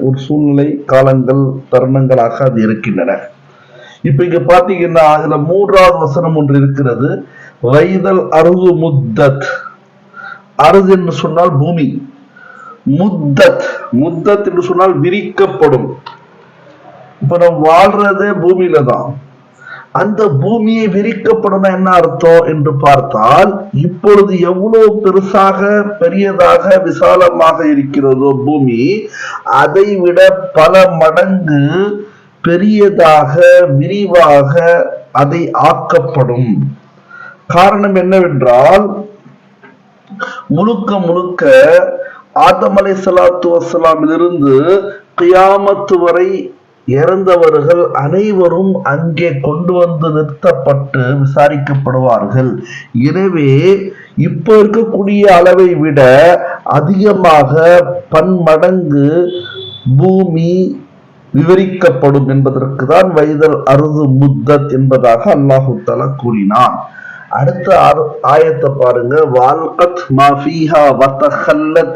ஒரு சூழ்நிலை காலங்கள் தருணங்களாக அது இருக்கின்றன. இப்ப இங்க பாத்தீங்கன்னா அதுல மூன்றாவது வசனம் ஒன்று இருக்கிறது வைதல் அருது முத்தத். அருது என்று சொன்னால் பூமி. முத்தத். முத்தத் என்று சொன்னால் விரிக்கப்படும். இப்ப நம்ம வாழ்றதே பூமியில தான் அந்த பூமியை விரிக்கப்படும் என்ன அர்த்தம் என்று பார்த்தால் இப்பொழுது எவ்வளவு பெருசாக பெரியதாக விசாலமாக இருக்கிறதோ பூமி அதை விட பல மடங்கு பெரியதாக விரிவாக அதை ஆக்கப்படும். காரணம் என்னவென்றால் முழுக்க முழுக்க ஆதம் அலை சலாத்து வசலாமிலிருந்து கியாமத்து வரை இறந்தவர்கள் அனைவரும் அங்கே கொண்டு வந்து நிறுத்தப்பட்டு விசாரிக்கப்படுவார்கள். எனவே இப்ப இருக்கக்கூடிய அளவை விட அதிகமாக பன்மடங்கு பூமி விவரிக்கப்படும் என்பதற்கு தான் வைதல் அருது முத்தத் என்பதாக அல்லாஹு தலா கூறினான். அடுத்த ஆயத்தை பாருங்க. வால்கத் மாஃபீஹா வத்தஹல்லத்